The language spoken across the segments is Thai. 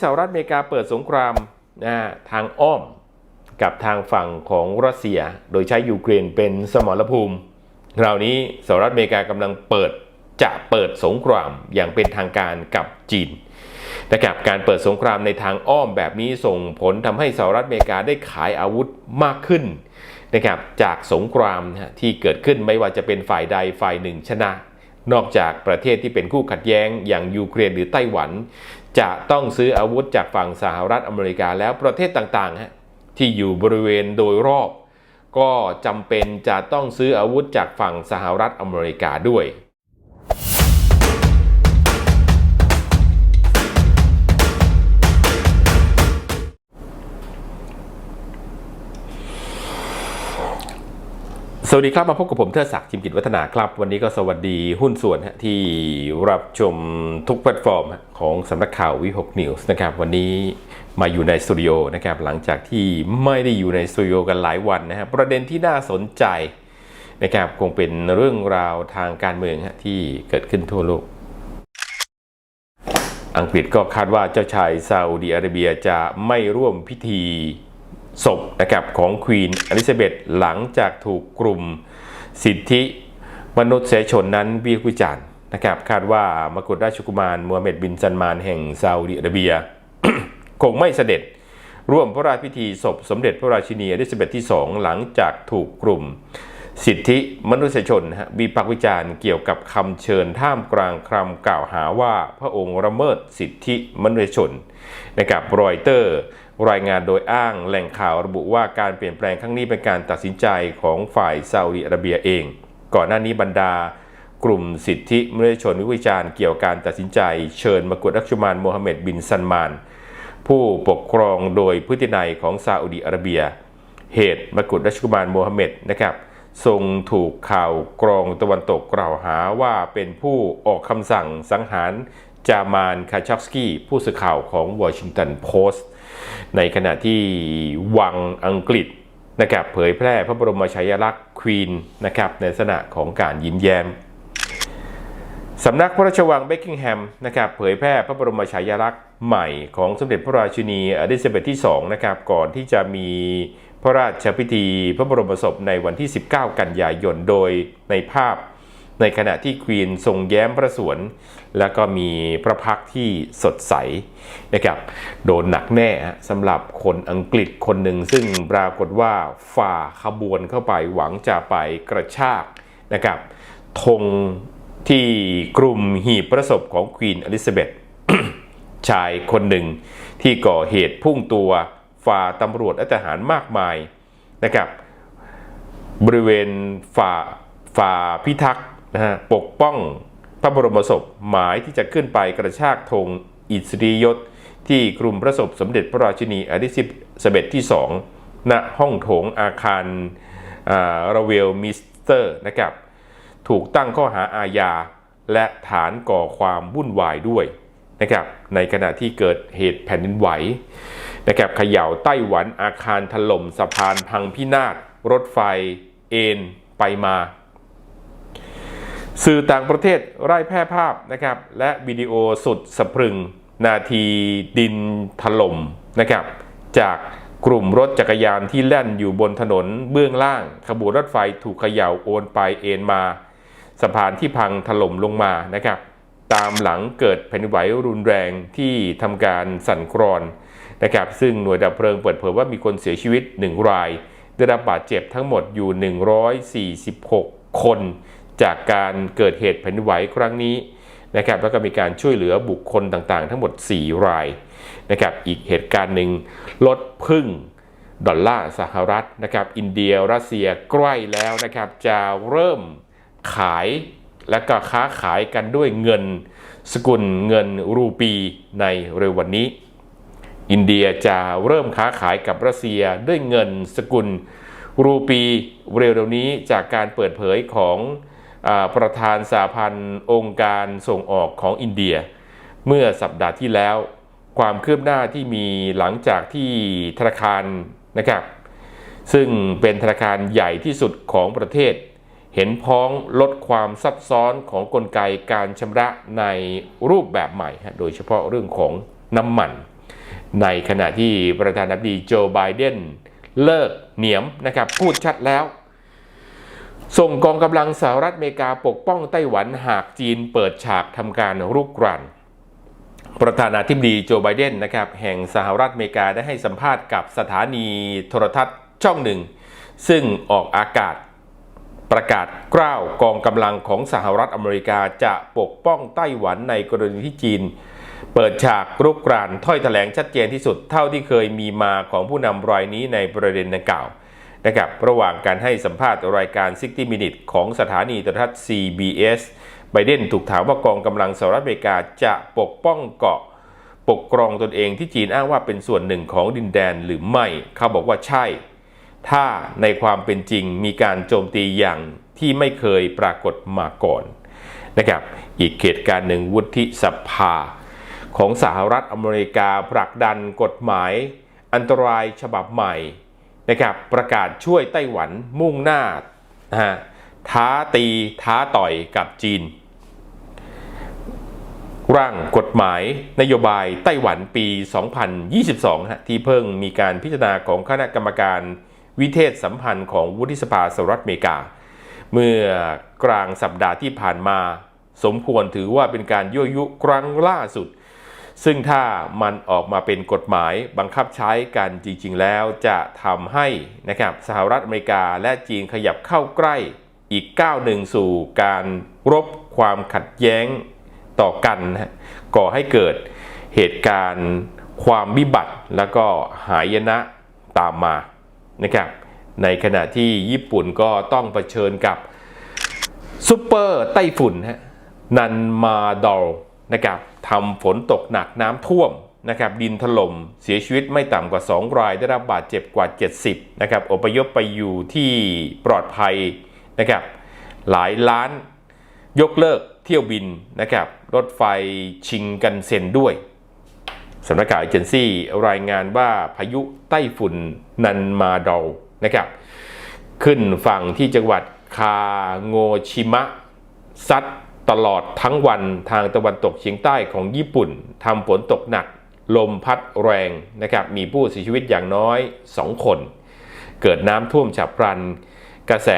สหรัฐอเมริกาเปิดสงครามนะทางอ้อมกับทางฝั่งของรัสเซีย โดยใช้ยูเครนเป็นสมรภูมิคราวนี้สหรัฐอเมริกากำลังเปิดจะเปิดสงครามอย่างเป็นทางการกับจีนนะครับการเปิดสงครามในทางอ้อมแบบนี้ส่งผลทำให้สหรัฐอเมริกาได้ขายอาวุธมากขึ้นนะครับจากสงครามที่เกิดขึ้นไม่ว่าจะเป็นฝ่ายใดฝ่ายหนึ่งชนะ นอกจากประเทศที่เป็นคู่ขัดแย้งอย่างยูเครนหรือไต้หวัน จะต้องซื้ออาวุธจากฝั่งสหรัฐอเมริกาแล้วประเทศต่างๆที่อยู่บริเวณโดยรอบ ก็จำเป็นจะต้องซื้ออาวุธจากฝั่งสหรัฐอเมริกาด้วย สวัสดีครับ มาพบกับผมเทิดศักดิ์จิมกิจวัฒนาครับ วันนี้ก็สวัสดีหุ้นส่วนที่รับชมทุกแพลตฟอร์มของสำนักข่าววิหกนิวส์นะครับ วันนี้มาอยู่ในสตูดิโอนะครับ หลังจากที่ไม่ได้อยู่ในสตูดิโอกันหลายวันนะครับประเด็นที่น่าสนใจนะครับคงเป็นเรื่องราวทางการเมืองที่เกิดขึ้นทั่วโลก อังกฤษก็คาดว่าเจ้าชายซาอุดีอาระเบียจะไม่ร่วมพิธี ศพนะครับของควีนอลิซาเบธหลังจากถูกกลุ่มสิทธิมนุษยชนนั้นวิพากษ์วิจารณ์นะครับคาดว่ามกุฎราชกุมารมูฮัมหมัดบินซันมานแห่งซาอุดิอาระเบีย คงไม่เสด็จร่วมพระราชพิธีศพสมเด็จพระราชินีอลิซาเบธที่สองหลังจากถูกกลุ่ม สิทธิมนุษยชนวิพากษ์วิจารณ์เกี่ยวกับคำเชิญท่ามกลางคำกล่าวหาว่าพระองค์ละเมิดสิทธิมนุษยชนนะครับรอยเตอร์ รายงานโดยอ้างแหล่งข่าวระบุว่าการเปลี่ยนแปลงครั้งนี้เป็นการตัดสินใจของฝ่ายซาอุดิอาระเบียเอง ก่อนหน้านี้บรรดา กลุ่มสิทธิมนุษยชนวิวิจารณ์เกี่ยวกับการตัดสินใจ เชิญมกุฎรัชมานโมฮัมเหม็ดบินซันมาน ผู้ปกครองโดยพฤตินัยของซาอุดิอาระเบีย เหตุมกุฎราชกุมารโมฮัมเหม็ดนะครับทรงถูกข่าวกรองตะวันตกกล่าวหาว่าเป็นผู้ออกคำสั่งสังหารจามานคาชักสกี้ผู้สื่อข่าวของวอชิงตันโพสต์ ในขณะที่วังอังกฤษนะครับเผยแพร่พระบรมฉายาลักษณ์ควีนนะครับในลักษณะของการยิ้มแย้มสำนักพระราชวังเบกกิงแฮมนะครับเผยแพร่พระบรมฉายาลักษณ์ใหม่ของสมเด็จพระราชินีอลิซาเบธที่2นะครับก่อนที่จะมีพระราชพิธีพระบรมศพในวันที่ 19 กันยายนโดยในภาพ ในขณะที่ควีนทรงแย้มพระสวน แล้วก็มีพระพักที่สดใสนะครับโดนหนักแน่สำหรับคนอังกฤษคนหนึ่งซึ่งปรากฏว่าฝ่าขบวนเข้าไปหวังจะไปกระชากนะครับธงที่กลุ่มหีบประสบของควีนอลิซาเบธชายคนหนึ่งที่ก่อเหตุพุ่งตัวฝ่าตำรวจและทหารมากมายนะครับบริเวณฝ่าฝ่าพิทักษ์ นะฮะปกป้องพระบรมศพหมายที่จะขึ้นไปกระชากธงอิสริยศ ที่กลุ่มพระศพสมเด็จพระราชินีอลิซาเบธที่สองณห้องโถงอาคารราเวลมิสเตอร์นะครับถูกตั้งข้อหาอาญาและฐานก่อความวุ่นวายด้วยนะครับในขณะที่เกิดเหตุแผ่นดินไหวนะครับเขย่าไต้หวันอาคารถล่มสะพานพังพินาศรถไฟเอ็นไปมา สื่อต่างประเทศไล่แพร่ภาพนะครับ และวิดีโอสุดสะพรึง นาทีดินถล่มนะครับ จากกลุ่มรถจักรยานที่แล่นอยู่บนถนนเบื้องล่าง ขบวนรถไฟถูกเขย่าโอนไปเอ็นมาสะพานที่พังถล่มลงมานะครับ ตามหลังเกิดแผ่นดินไหวรุนแรงที่ทำการสั่นคลอนนะครับ ซึ่งหน่วยดับเพลิงเปิดเผยว่ามีคนเสียชีวิต 1 ราย ได้รับบาดเจ็บทั้งหมดอยู่ 146 คน จากการเกิดเหตุแผ่นดินไหวครั้งนี้นะครับแล้วก็มีการช่วยเหลือบุคคลต่างๆ ทั้งหมด 4 รายนะครับอีกเหตุการณ์หนึ่งลดพึ่งดอลลาร์สหรัฐนะครับอินเดียรัสเซียใกล้แล้วนะครับจะเริ่มขายและก็ค้าขายกันด้วยเงินสกุลเงินรูปีในเร็ววันนี้ อินเดียจะเริ่มค้าขายกับรัสเซียด้วยเงินสกุลรูปีเร็วๆนี้จากการเปิดเผยของ ประธานสาพันธ์องค์การส่งออกของอินเดีย เมื่อสัปดาห์ที่แล้ว ความคืบหน้าที่มีหลังจากที่ธนาคารนะครับ ซึ่งเป็นธนาคารใหญ่ที่สุดของประเทศ เห็นพ้องลดความซับซ้อนของกลไกการชำระในรูปแบบใหม่ โดยเฉพาะเรื่องของน้ำมัน ในขณะที่ประธานาธิบดีโจไบเดนเลิกเหนียมนะครับพูดชัดแล้ว ส่งกองกำลังสหรัฐอเมริกาปกป้องไต้หวันหากจีนเปิดฉากทำการรุกรานประธานาธิบดีโจไบเดนนะครับแห่งสหรัฐอเมริกาได้ให้สัมภาษณ์กับสถานีโทรทัศน์ช่องหนึ่ง ซึ่งออกอากาศประกาศกล้าวกองกำลังของสหรัฐอเมริกาจะปกป้องไต้หวันในกรณีที่จีน เปิดฉากรุกรานถ้อยแถลงชัดเจนที่สุดเท่าที่เคยมีมาของผู้นำรายนี้ในประเด็นดังกล่าว นะครับระหว่างการให้สัมภาษณ์รายการ 60 Minutes ของสถานีโทรทัศน์ CBS ไบเดนถูกถามว่ากองกำลังสหรัฐอเมริกาจะปกป้องเกาะปกครองตนเองที่จีนอ้างว่าเป็นส่วนหนึ่งของดินแดนหรือไม่ เขาบอกว่าใช่ ถ้าในความเป็นจริงมีการโจมตีอย่างที่ไม่เคยปรากฏมาก่อนนะครับ อีกเหตุการณ์หนึ่งวุฒิสภา ของสหรัฐอเมริกาผลักดันกฎหมาย อันตรายฉบับใหม่ นะครับประกาศช่วยไต้หวันมุ่งหน้าท้าตีท้าต่อยกับจีน ร่างกฎหมายนโยบายไต้หวันปี 2022ฮะที่เพิ่งมีการพิจารณาของคณะกรรมการวิเทศสัมพันธ์ของวุฒิสภาสหรัฐอเมริกา เมื่อกลางสัปดาห์ที่ผ่านมา สมควรถือว่าเป็นการยั่วยุครั้งล่าสุด ซึ่งถ้ามันออกมาเป็นกฎหมายบังคับใช้กันจริง ๆ แล้วจะทำให้นะครับสหรัฐอเมริกาและจีนขยับเข้าใกล้อีกก้าวหนึ่งสู่การรบความขัดแย้งต่อกันนะก่อให้เกิดเหตุการณ์ความวิบัติแล้วก็หายนะตามมานะครับในขณะที่ญี่ปุ่นก็ต้องเผชิญกับซูเปอร์ไต้ฝุ่นฮะนันมาดอลนะครับ ทำฝนตกหนักน้ำท่วมนะครับดินถล่มเสียชีวิตไม่ต่ำกว่า 2 ราย ได้รับบาดเจ็บกว่า 70นะครับอพยพไปอยู่ที่ปลอดภัยนะครับหลายล้านยกเลิกเที่ยวบินนะครับรถไฟชิงกันเซ็นด้วยสำนักข่าวเอเจนซี่รายงานว่าพายุไต้ฝุ่นนันมาดอลนะครับขึ้นฝั่งที่จังหวัดคาโงชิมะซัด ตลอดทั้งวันทางตะวันตกเฉียงใต้ของญี่ปุ่นทำฝนตกหนัก ลมพัดแรงนะครับมีผู้เสียชีวิตอย่างน้อย 2 คน เกิดน้ำท่วมฉับพลัน กระแส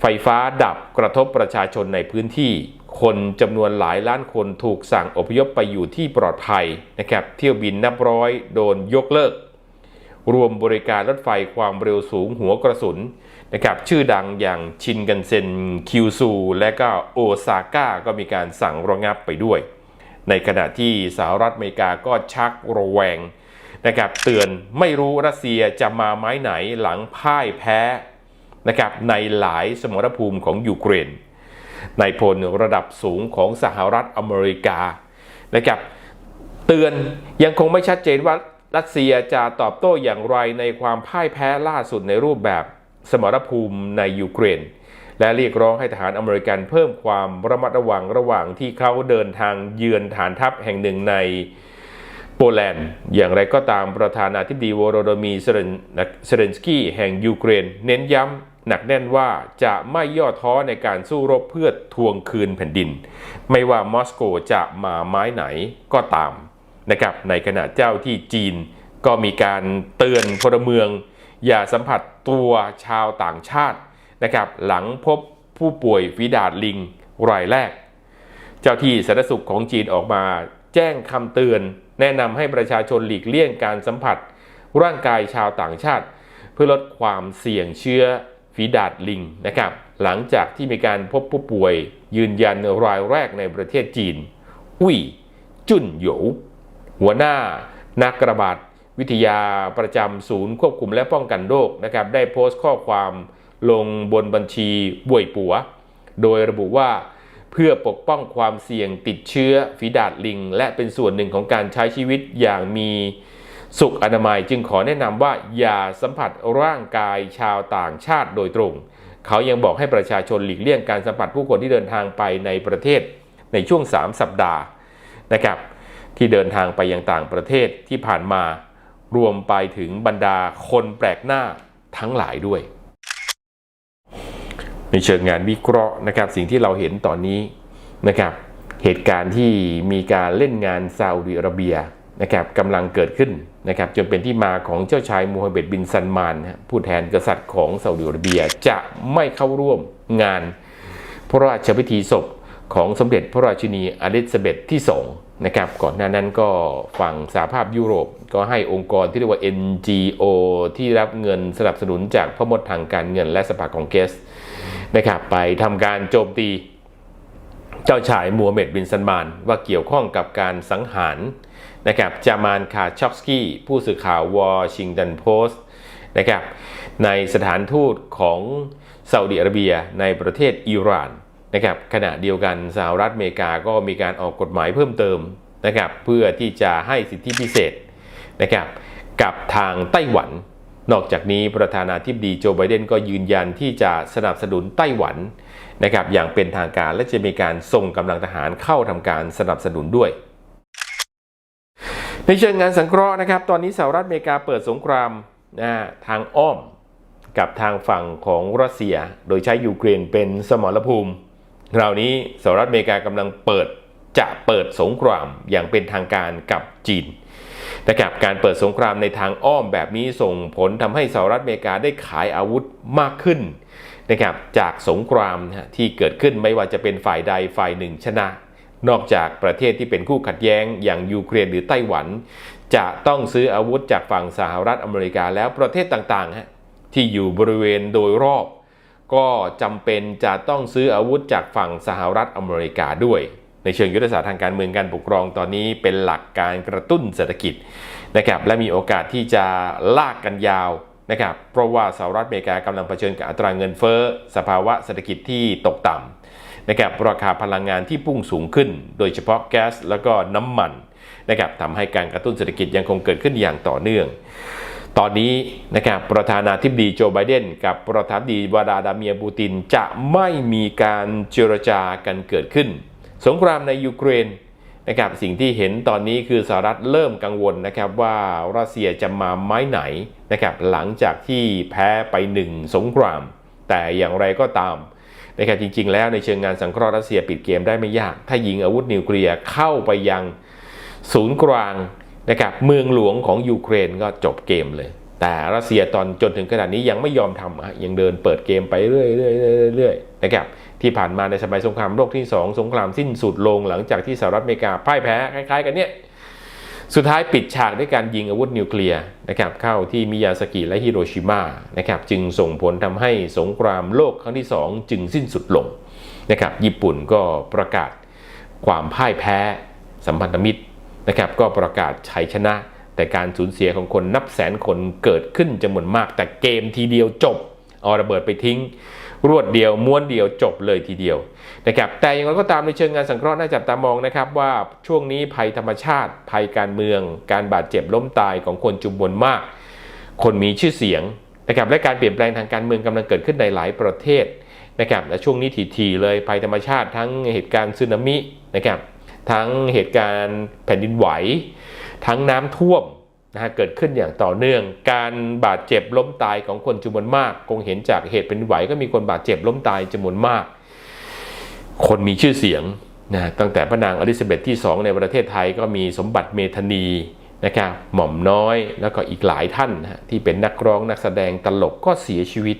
ไฟฟ้าดับกระทบประชาชนในพื้นที่ คนจำนวนหลายล้านคนถูกสั่งอพยพไปอยู่ที่ปลอดภัยนะครับเที่ยวบินนับร้อยโดนยกเลิก รวมบริการรถไฟความเร็วสูงหัวกระสุน นะครับชื่อดังอย่างชินกันเซ็นคิวซูและก็โอซาก้าก็มีการสั่งระงับไปด้วย ในขณะที่สหรัฐอเมริกาก็ชักระแวงนะครับเตือนไม่รู้รัสเซียจะมาไม้ไหนหลังพ่ายแพ้นะครับในหลายสมรภูมิของยูเครนในพลระดับสูงของสหรัฐอเมริกานะครับเตือนยังคงไม่ชัดเจนว่ารัสเซียจะตอบโต้อย่างไรในความพ่ายแพ้ล่าสุดในรูปแบบ สมรภูมิในยูเครน และเรียกร้องให้ทหารอเมริกันเพิ่มความระมัดระวังระหว่างที่เขาเดินทางเยือนฐานทัพแห่งหนึ่งในโปแลนด์ อย่างไรก็ตามประธานาธิบดีวโรโดมีเซเลนสกี้แห่งยูเครน เน้นย้ำหนักแน่นว่าจะไม่ย่อท้อในการสู้รบเพื่อทวงคืนแผ่นดิน ไม่ว่ามอสโกจะมาไม้ไหนก็ตามนะครับในขณะเจ้าที่จีนก็มีการเตือนพลเมือง อย่าสัมผัสตัวชาวต่างชาตินะครับหลังพบผู้ป่วยฝีดาดลิงรายแรก เจ้าที่สาธารณสุขของจีนออกมาแจ้งคำเตือน แนะนำให้ประชาชนหลีกเลี่ยงการสัมผัส ร่างกายชาวต่างชาติ เพื่อลดความเสี่ยงเชื้อฝีดาดลิงนะครับหลังจากที่มีการพบผู้ป่วยยืนยันรายแรกในประเทศจีนหุยจุนหยูหัวหน้านักระบาด วิทยาประจำศูนย์ควบคุมและป้องกันโรคนะครับได้โพสต์ข้อความลงบนบัญชีบ่วยปัว โดยระบุว่าเพื่อปกป้องความเสี่ยงติดเชื้อฝีดาดลิง และเป็นส่วนหนึ่งของการใช้ชีวิตอย่างมีสุขอนามัยจึงขอแนะนำว่าอย่าสัมผัสร่างกายชาวต่างชาติโดยตรง เขายังบอกให้ประชาชนหลีกเลี่ยงการสัมผัสผู้คนที่เดินทางไปในประเทศในช่วง 3 สัปดาห์นะครับที่เดินทางไปยังต่างประเทศที่ผ่านมา รวมไปถึงบรรดาคนแปลกหน้าทั้งหลายด้วย ในเชิงงานวิเคราะห์นะครับสิ่งที่เราเห็นตอนนี้นะครับเหตุการณ์ที่มีการเล่นงานซาอุดิอาระเบียนะครับกำลังเกิดขึ้นนะครับจนเป็นที่มาของเจ้าชายมูฮัมเหม็ดบินซันมานผู้แทนกษัตริย์ของซาอุดิอาระเบียจะไม่เข้าร่วมงานพระราชพิธีศพของสมเด็จพระราชินีอลิซาเบธที่2 นะครับก่อนหน้านั้นก็ฝั่งสหภาพยุโรปก็ให้องค์กรที่เรียกว่า NGO ที่รับเงินสนับสนุนจากพระมดทางการเงินและสภาคองเกสนะครับไปทำการโจมตีเจ้าชายมูฮัมเหม็ดบินซันมาน ว่าเกี่ยวข้องกับการสังหารนะครับจามานคาชอฟสกี้ผู้สื่อข่าววอชิงตันโพสต์นะครับในสถานทูตของซาอุดิอาระเบียในประเทศอิหร่าน นะครับขณะเดียวกันสหรัฐอเมริกาก็มีการออกกฎหมายเพิ่มเติมนะครับเพื่อที่จะให้สิทธิพิเศษนะครับกับทางไต้หวัน นอกจากนี้ประธานาธิบดีโจไบเดนก็ยืนยันที่จะสนับสนุนไต้หวันนะครับอย่างเป็นทางการและจะมีการส่งกำลังทหารเข้าทำการสนับสนุนด้วย ในเชิงงานสังเคราะห์นะครับ ตอนนี้สหรัฐอเมริกาเปิดสงครามนะทางอ้อมกับทางฝั่งของรัสเซีย โดยใช้ยูเครนเป็นสมรภูมิ คราวนี้สหรัฐอเมริกากำลังเปิดจะเปิดสงครามอย่างเป็นทางการกับจีนนะครับการเปิดสงครามในทางอ้อมแบบนี้ส่งผลทำให้สหรัฐอเมริกาได้ขายอาวุธมากขึ้นนะครับจากสงครามที่เกิดขึ้นไม่ว่าจะเป็นฝ่ายใดฝ่ายหนึ่งชนะ นอกจากประเทศที่เป็นคู่ขัดแย้งอย่างยูเครนหรือไต้หวัน จะต้องซื้ออาวุธจากฝั่งสหรัฐอเมริกาแล้วประเทศต่างๆที่อยู่บริเวณโดยรอบ ก็จำเป็นจะต้องซื้ออาวุธจากฝั่งสหรัฐอเมริกาด้วย ในเชิงยุทธศาสตร์ทางการเมืองการปกครองตอนนี้เป็นหลักการกระตุ้นเศรษฐกิจนะครับและมีโอกาสที่จะลากกันยาวนะครับเพราะว่าสหรัฐอเมริกากำลังเผชิญกับอัตราเงินเฟ้อสภาวะเศรษฐกิจที่ตกต่ำนะครับราคาพลังงานที่พุ่งสูงขึ้น โดยเฉพาะแก๊สแล้วก็น้ำมันนะครับทำให้การกระตุ้นเศรษฐกิจยังคงเกิดขึ้นอย่างต่อเนื่อง ตอนนี้นะครับประธานาธิบดีโจไบเดนกับประธานดีวลาดาเมียร์ปูตินจะไม่มีการเจรจากันเกิดขึ้น สงครามในยูเครนนะครับสิ่งที่เห็นตอนนี้คือสหรัฐเริ่มกังวลนะครับว่ารัสเซียจะมาไม้ไหนนะครับหลังจากที่แพ้ไปหนึ่งสงคราม แต่อย่างไรก็ตามนะครับจริง ๆ แล้วในเชิงงานสังเคราะห์รัสเซียปิดเกมได้ไม่ยาก ถ้ายิงอาวุธนิวเคลียร์เข้าไปยังศูนย์กลาง นะครับเมืองหลวงของยูเครนก็จบเกมเลย แต่รัสเซียตอนจนถึงขนาดนี้ยังไม่ยอมทำยังเดินเปิดเกมไปเรื่อยๆๆนะครับที่ผ่านมาในสมัยสงครามโลกที่ 2 สงครามสิ้นสุดลงหลังจากที่สหรัฐอเมริกาพ่ายแพ้คล้ายๆ กันเนี่ยสุดท้ายปิดฉากด้วยการยิงอาวุธนิวเคลียร์นะครับเข้าที่มิยาสกิและฮิโรชิมานะครับจึงส่งผลทำให้สงครามโลกครั้งที่ 2 จึงสิ้นสุดลงนะครับญี่ปุ่นก็ประกาศความพ่ายแพ้สัมพันธมิตร นะครับก็ประกาศชัยชนะ แต่การสูญเสียของคนนับแสนคนเกิดขึ้นจำนวนมาก แต่เกมทีเดียวจบเอาระเบิดไปทิ้ง รวดเดียวม้วนเดียวจบเลยทีเดียวนะครับแต่อย่างไรก็ตามในเชิงงานสังเคราะห์น่าจับตามองนะครับว่าช่วงนี้ภัยธรรมชาติ ภัยการเมือง การบาดเจ็บล้มตายของคนจุมนมาก คนมีชื่อเสียงนะครับและการเปลี่ยนแปลงทางการเมืองกำลังเกิดขึ้นในหลายประเทศนะครับและช่วงนี้ทีๆเลยภัยธรรมชาติทั้งเหตุการณ์สึนามินะครับ ทั้งเหตุการณ์แผ่นดินไหว ทั้งน้ำท่วมนะฮะเกิดขึ้นอย่างต่อเนื่อง การบาดเจ็บล้มตายของคนจำนวนมาก คงเห็นจากเหตุแผ่นดินไหวก็มีคนบาดเจ็บล้มตายจำนวนมาก คนมีชื่อเสียงนะตั้งแต่พระนางอลิซาเบธที่ 2 ในประเทศไทยก็มีสมบัติเมธานีนะครับหม่อมน้อยแล้วก็อีกหลายท่านนะที่เป็นนักร้องนักแสดงตลกก็เสียชีวิต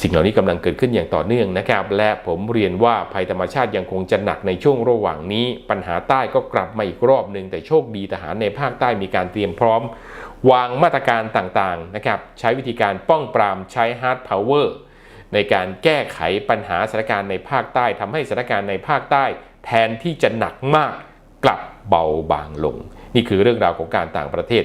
สิ่งเหล่านี้กำลังเกิดขึ้นอย่างต่อเนื่องนะครับ และผมเรียนว่าภัยธรรมชาติยังคงจะหนักในช่วงระหว่างนี้ ปัญหาใต้ก็กลับมาอีกรอบหนึ่งแต่โชคดีทหารในภาคใต้มีการเตรียมพร้อม วางมาตรการต่างๆนะครับใช้วิธีการป้องปรามใช้ฮาร์ดพาวเวอร์ในการแก้ไขปัญหาสถานการณ์ในภาคใต้ทำให้สถานการณ์ในภาคใต้ แทนที่จะหนักมากกลับเบาบางลง นี่คือเรื่องราวของการต่างประเทศ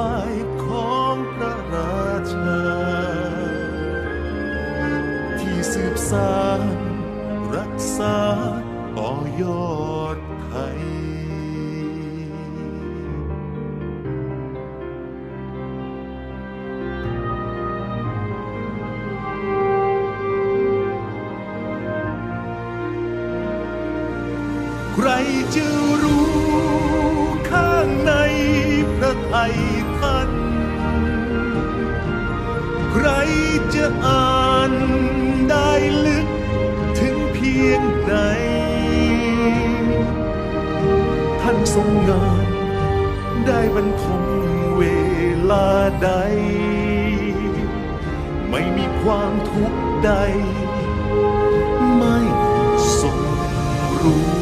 ไปของพระราชา ที่สืบสานรักษาต่อยอด ไท่พัน ใครจะอ่านได้ลึกถึงเพียงไหน ท่านทรงงานได้บรรทมเวลาใด ไม่มีความทุกข์ใด ไม่ทรงรู้